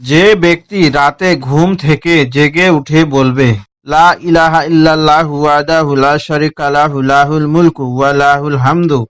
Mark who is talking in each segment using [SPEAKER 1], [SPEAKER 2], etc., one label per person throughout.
[SPEAKER 1] যে ব্যক্তি রাতে ঘুম থেকে জেগে উঠে বলবে, লা ইলাহা ইল্লাল্লাহু ওয়াহদাহু লা শারিকা লাহু, লাহুল মুলকু ওয়া লাহুল হামদু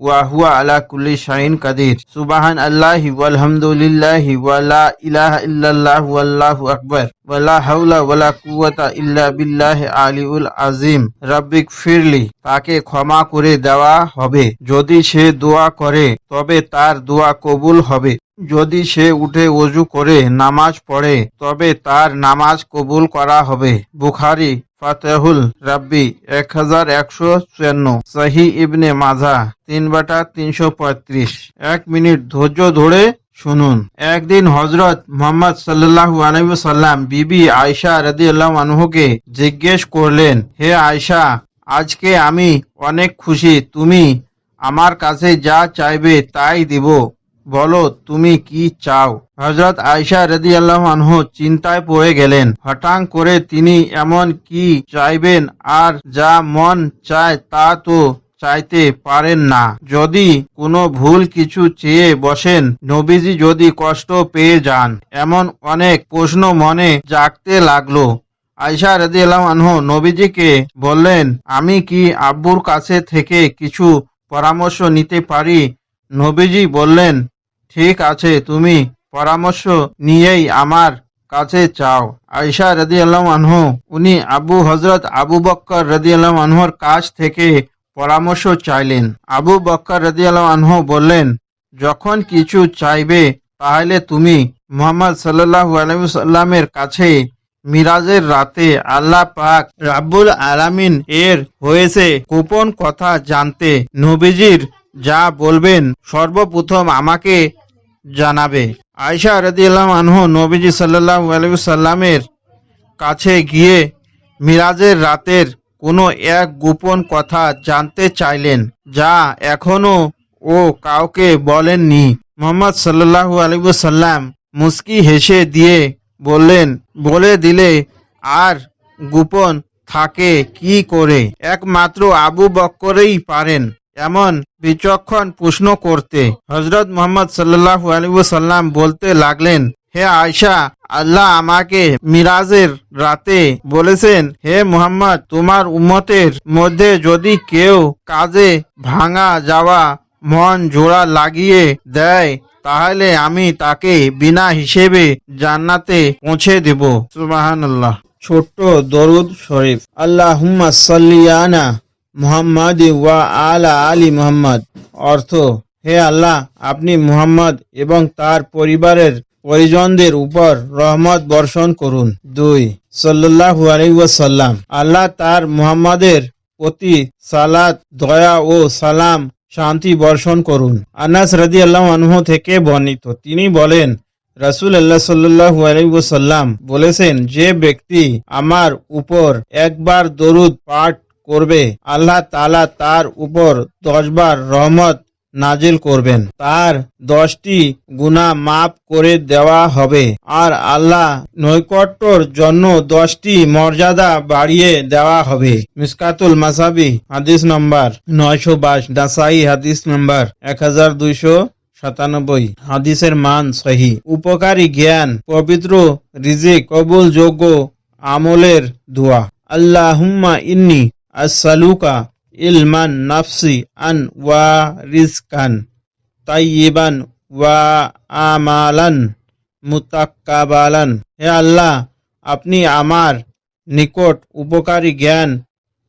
[SPEAKER 1] ওয়া হুয়া আলা কুল্লি শাইইন কাদির। সুবহান আল্লাহি ওয়াল হামদুলিল্লাহি ওয়া লা ইলাহা ইল্লাল্লাহু আল্লাহু আকবার ওয়া লা হাওলা ওয়া কুওয়াতা ইল্লা বিল্লাহি আলিউল আযীম। রাব্বিক ফিরলি, তাকে ক্ষমা করে দেওয়া হবে। যদি সে দোয়া করে, তবে তার দোয়া কবুল হবে। যদি সে উঠে অজু করে, নামাজ পড়ে, তবে তার নামাজ কবুল করা হবে। বুখারি, ফাতেহুল রাব্বি এক হাজার একশো চুয়ান্ন। সাহি ইবনে মাঝা তিন বাটা তিনশো পঁয়ত্রিশ। এক মিনিট ধৈর্য ধরে শুনুন। একদিন হজরত মোহাম্মদ সাল্লাল্লাহু আলাইহি সাল্লাম বিবি আয়সা রাদিয়াল্লাহু আনহুকে জিজ্ঞেস করলেন, হে আয়সা আজকে আমি অনেক খুশি। তুমি আমার কাছে যা চাইবে তাই দিব। বলো, তুমি কি চাও? হজরত আয়সা রদি আল্লাহ চিন্তায় পড়ে গেলেন। হঠাৎ করে তিনি এমন কি চাইবেন আর যা মন চায় তা তো চাইতে পারেন না। যদি কোনো ভুল কিছু চেয়ে বসেন, নবীজি যদি কষ্ট পেয়ে যান। এমন অনেক প্রশ্ন মনে জাগতে লাগল। আয়সা আল্লাহ আনহু নবীজিকে বললেন, আমি কি আব্বুর কাছে থেকে কিছু পরামর্শ নিতে পারি? নবীজি বললেন ঠিক আছে, তুমি পরামর্শ নিয়েই আমার কাছে চাও আয়সা রদি আল্লাহ আনহু, উনি আবু হজরত আবু বক্কর রদি আল্লাহ আনহুর কাছ থেকে পরামর্শ চাইলেন। আবু বক্কর রদি আল্লাহ আনহু বললেন, যখন কিছু চাইবে, তাহলে তুমি মোহাম্মদ সাল্লাল্লাহু আলাইহি কাছে মিরাজের রাতে আল্লাহ পাক রাব্বুল আলামিন এর হয়েছে গোপন কথা জানতে। নবীজির যা বলবেন, সর্বপ্রথম আমাকে জানাবে। আয়সা রাদিয়াল্লাহু আনহু নবীজি আলাইহি সাল্লামের কাছে গিয়ে মিরাজের রাতের কোনো এক গোপন কথা জানতে চাইলেন, যা এখনও ও কাউকে বলেননি। মোহাম্মদ সাল্লাল্লাহু আলাইহি সাল্লাম মুস্কি হেসে দিয়ে বললেন, বলে দিলে আর গোপন থাকে কি করে? একমাত্র আবু বক্করেই পারেন। এমন বিচক্ষণ প্রশ্ন করতে হজরত মোহাম্মদ সাল্লাল্লাহু আলাইহি বলতে লাগলেন, হে আয়সা আল্লাহ আমাকে মিরাজের রাতে বলেছেন, হে মোহাম্মদ, তোমার উম্মতের মধ্যে যদি কেউ কাজে ভাঙা যাওয়া মন জোড়া লাগিয়ে দেয়, তাহলে আমি তাকে বিনা হিসেবে জান্নাতে পৌঁছে দেব। সুবহানাল্লাহ। ছোট্ট দরুদ শরীফ। আল্লাহুম্মা সাল্লি আনা মুহাম্মাদ ওয়া আলা আলী মুহাম্মদ। অর্থ, হে আল্লাহ, আপনি মুহাম্মদ এবং তার পরিবারের পরিজনদের উপর রহমত বর্ষণ করুন। দুই, সাল্লাল্লাহু আলাইহি ওয়াসাল্লাম। আল্লাহ তার মুহাম্মাদের প্রতি সালাত, দয়া ও সালাম, শান্তি বর্ষণ করুন। আনাস রাদিয়াল্লাহু আনহু থেকে বর্ণিত, তিনি বলেন রাসূল আল্লাহ সাল্লাল্লাহু আলাইহি ওয়াসাল্লাম বলেছেন, যে ব্যক্তি আমার উপর একবার দরুদ পাঠ করবে। আল্লাহ তালা তার উপর দশবার রহমত নাজিল করবেন। তার দশটি গুনাহ মাফ করে দেওয়া হবে। আর আল্লাহ নৈকট্যর জন্য দশটি মর্যাদা বাড়িয়ে দেওয়া হবে। মিসকাতুল মাসাবি হাদিস নম্বর নয়শো বাইশ দাসাই হাদিস নম্বর এক হাজার দুইশো সাতানব্বই। হাদিসের মান সহি। উপকারী জ্ঞান, পবিত্র রিজিক কবুল যোগ্য আমলের দোয়া। আল্লাহুম্মা ইন্নি আসসালুকা ইলমান নাফসি আন ওয়া রিজকান তাইয়িবান ওয়া আমালান মুতাক্কাবালান হে আল্লাহ, আপনি আমার নিকট উপকারী জ্ঞান,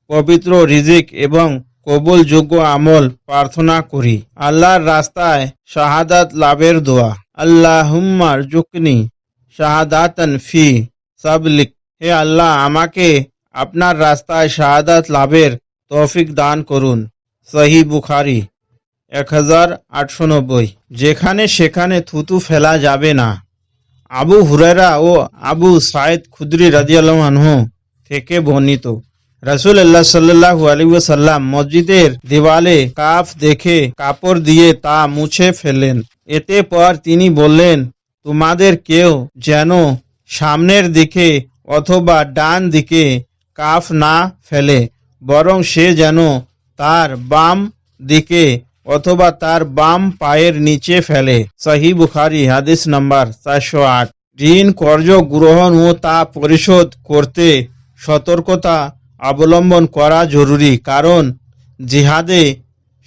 [SPEAKER 1] পবিত্র রিজিক এবং কবুলযোগ্য আমল প্রার্থনা করি। আল্লাহর রাস্তায় শাহাদাত লাভের দোয়া। আল্লাহুম্মার জুকনি শাহাদাতান ফি সাবলিক। হে আল্লাহ, আমাকে আপনার রাস্তায় শাহাদাত লাভের তৌফিক দান করুন। সহি বুখারি, এক হাজার আটশো নব্বই। যেখানে সেখানে থুতু ফেলা যাবে না। আবু হুরেরা ও আবু সাইদ খুদরি আনহু থেকে বর্ণিত। রাসুল আল্লাহ সাল্লাহ আলিবাসাল্লাম মসজিদের দেওয়ালে কাফ দেখে কাপড় দিয়ে তা মুছে ফেললেন। এতে পর তিনি বললেন, তোমাদের কেউ যেন সামনের দিকে অথবা ডান দিকে কাফ না ফেলে, বরং সে যেন তার বাম দিকে অথবা তার বাম পায়ের নিচে ফেলে। সহি বুখারি, হাদিস নাম্বার চারশো আট। ঋণ কর্য গ্রহণ ও তা পরিশোধ করতে সতর্কতা অবলম্বন করা জরুরি, কারণ জিহাদে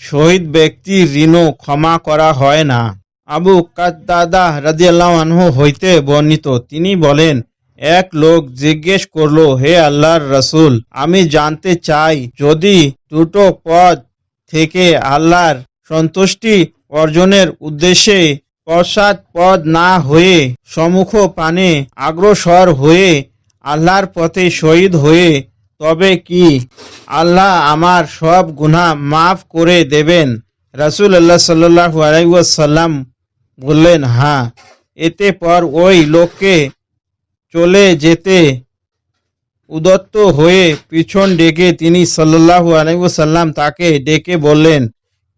[SPEAKER 1] শহীদ ব্যক্তির ঋণও ক্ষমা করা হয় না। আবু কাদ্দাদা রাদিয়াল্লাহু আনহু হইতে বর্ণিত, তিনি বলেন এক লোক জিজ্ঞেস করল, হে আল্লাহর রসুল, আমি জানতে চাই, যদি দুটো পদ থেকে আল্লাহর সন্তুষ্টি অর্জনের উদ্দেশ্যে পশ্চাৎ পদ না হয়ে সম্মুখ পানে অগ্রসর হয়ে আল্লাহর পথে শহীদ হয়ে, তবে কি আল্লাহ আমার সব গুনাহ মাফ করে দেবেন? রাসূল আল্লাহ সাল্লাহ আলাইহি ওয়াসাল্লাম বললেন হ্যাঁ এতে পর ওই লোককে চলে যেতে উদত্ত হয়ে পিছন ডেকে তিনি সাল্লাল্লাহু আলাইহি ওয়াসাল্লাম তাকে ডেকে বললেন,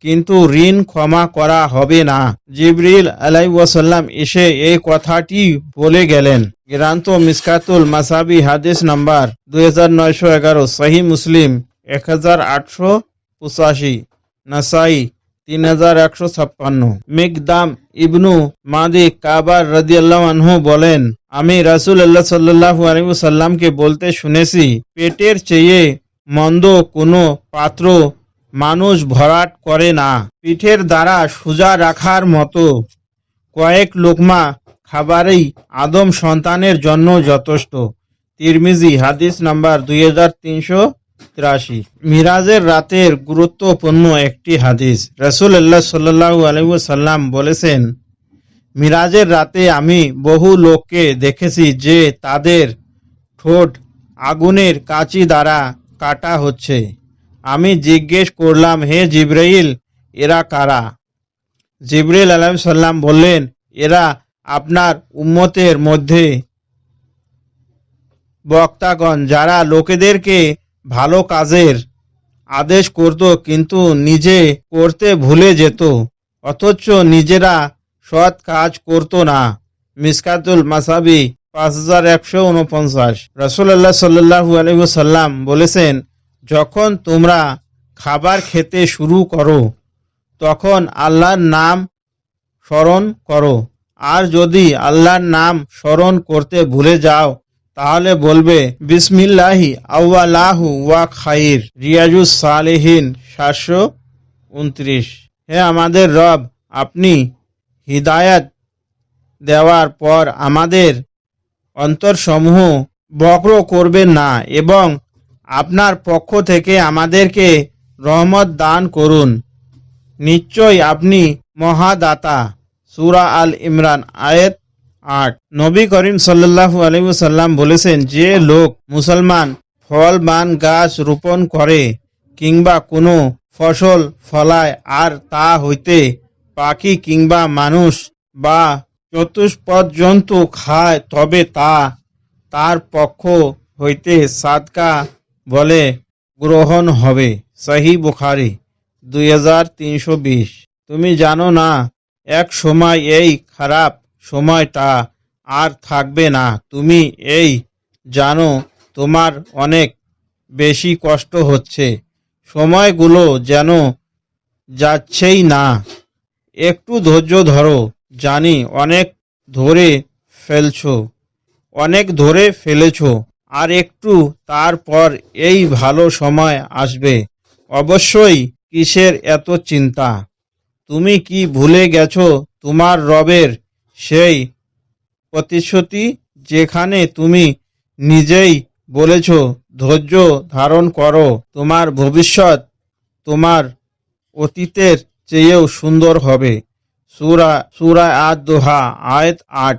[SPEAKER 1] কিন্তু ঋণ ক্ষমা করা হবে না। জিবরিল আলাইহি ওয়াসাল্লাম এসে এই কথাটি বলে গেলেন। গ্রান্ত মিসকাতুল মাসাবি, হাদিস নাম্বার দুই হাজার নয়শো এগারো মুসলিম, এক হাজার আটশো পঁচাশি, নাসাই তিন হাজার একশো ছাপ্পান্ন। মিকদাম ইবনু মাদি কাবার রাদিয়াল্লাহু আনহু বলেন, আমি রাসূল আল্লাহ সাল্লাল্লাহু আলাইহি ওয়াসাল্লামকে বলতে শুনেছি, পেটের চেয়ে মন্দ কোনো পাত্র মানুষ ভরাট করে না। পিঠের দ্বারা সোজা রাখার মতো কয়েক লোকমা খাবারই আদম সন্তানের জন্য যথেষ্ট। তিরমিজি হাদিস নাম্বার দুই হাজার তিনশো তিরাশি মিরাজের রাতের গুরুত্বপূর্ণ একটি হাদিস। রসুল আল্লাহ সাল্লাহু আলহাম বলেছেন, মিরাজের রাতে আমি বহু লোককে দেখেছি যে তাদের ঠোঁট আগুনের কাঁচি দ্বারা কাটা হচ্ছে। আমি জিজ্ঞেস করলাম, হে জিব্রাইল, এরা কারা? জিব্রাইল আলাইহিস সাল্লাম বললেন, এরা আপনার উম্মতের মধ্যে বক্তাগণ যারা লোকেদেরকে ভালো কাজের আদেশ করত, কিন্তু নিজে করতে ভুলে যেত। অথচ নিজেরা সৎ কাজ করত না। মিসকাতুল মাসাবি পাঁচ হাজার একশো উনপঞ্চাশ। রসুল্লাহ সাল্লু আলহিসাল্লাম বলেছেন, যখন তোমরা খাবার খেতে শুরু করো, তখন আল্লাহর নাম স্মরণ করো। আর যদি আল্লাহর নাম স্মরণ করতে ভুলে যাও তাহলে বলবে, বিসমিল্লাহি আউ্লাহু ওয়া খাইর। রিয়াজুস সালেহীন, সাতশো উনত্রিশ। হে আমাদের রব, আপনি হিদায়াত দেওয়ার পর আমাদের অন্তরসমূহ বক্র করবেন না এবং আপনার পক্ষ থেকে আমাদেরকে রহমত দান করুন। নিশ্চয় আপনি মহাদাতা। সুরা আল ইমরান, আয়েত আট নবী করিম সাল্লাল্লাহু আলাইহি সাল্লাম বলেছেন যে লোক মুসলমান ফল বান গাছ রোপণ করে কিংবা কোনো ফসল ফলায় আর তা হইতে পাখি কিংবা মানুষ বা চতুষ্পদ জন্তু খায়, তবে তা তার পক্ষ হইতে সাদকা বলে গ্রহণ হবে। সহি বুখারি, দুই হাজার তিনশো বিশ। তুমি জানো না, এক সময় এই খারাপ সময়টা আর থাকবে না। তুমি এই জানো তোমার অনেক বেশি কষ্ট হচ্ছে। সময়গুলো যেন যাচ্ছেই না। একটু ধৈর্য ধরো, জানি অনেক ধরে ফেলছো, অনেক ধরে ফেলেছো, আর একটু তারপর এই ভালো সময় আসবে। অবশ্যই কিসের এত চিন্তা? তুমি কি ভুলে গেছো তোমার রবের সেই প্রতিশ্রুতি যেখানে তুমি নিজেই বলেছ, ধৈর্য ধারণ করো, তোমার ভবিষ্যৎ তোমার অতীতের চেয়েও সুন্দর হবে। সুরা সুরা আদ দোহা আয়ত আট।